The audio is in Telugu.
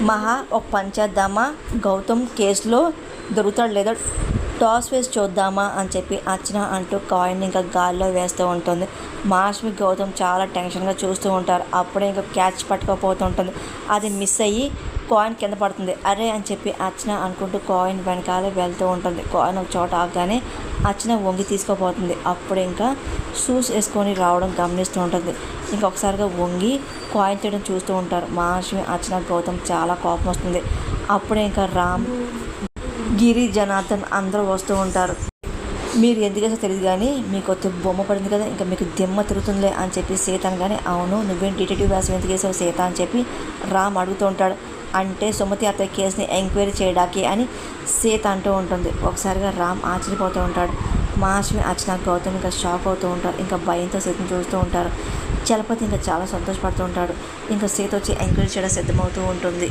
మహా ఒక పని చేద్దామా గౌతమ్ కేసులో దొరుకుతాడు లేదో టాస్ వేసి చూద్దామా అని చెప్పి అర్చన అంటూ కాయిన్ ఇంకా గాల్లో వేస్తూ ఉంటుంది. మహాలక్ష్మి గౌతమ్ చాలా టెన్షన్గా చూస్తూ ఉంటారు. అప్పుడే ఇంకా క్యాచ్ పట్టుకోపోతూ ఉంటుంది. అది మిస్ అయ్యి కాయిన్ కింద పడుతుంది. అరే అని చెప్పి అర్చన అనుకుంటూ కాయిన్ వెనకాలే వెళ్తూ ఉంటుంది. కాయిన్ ఒక చోట ఆగగానే అర్చన వంగి తీసుకోపోతుంది. అప్పుడు ఇంకా షూస్ వేసుకొని రావడం గమనిస్తూ ఉంటుంది. ఇంకొకసారిగా వంగి కాయిన్ తీయడం చూస్తూ ఉంటారు. మహాలక్ష్మి అర్చన గౌతమ్ చాలా కోపం వస్తుంది. అప్పుడే ఇంకా రామ్ గిరి జనార్దన్ అందరూ వస్తూ ఉంటారు. మీరు ఎందుకేసో తెలియదు కానీ మీకు ఒక బొమ్మ పడింది కదా ఇంకా మీకు దిమ్మ తిరుగుతుందిలే అని చెప్పి సీత అనగానే అవును నువ్వేం డిటెక్టివ్ వ్యాసం ఎందుకు వేసావు సీత అని చెప్పి రామ్ అడుగుతూ ఉంటాడు. అంటే సుమతి అత్తయ్య కేసుని ఎంక్వైరీ చేయడానికి అని సీత అంటూ ఉంటుంది. ఒకసారిగా రామ్ ఆశ్చర్యపోతూ ఉంటాడు. మహాలక్ష్మి అర్చన గౌతమ్ ఇంకా షాక్ అవుతూ ఉంటారు. ఇంకా భయంతో సీతను చూస్తూ ఉంటారు. చలపతి ఇంకా చాలా సంతోషపడుతూ ఉంటాడు. ఇంకా సీత వచ్చి ఎంక్వైరీ చేయడం సిద్ధమవుతూ ఉంటుంది.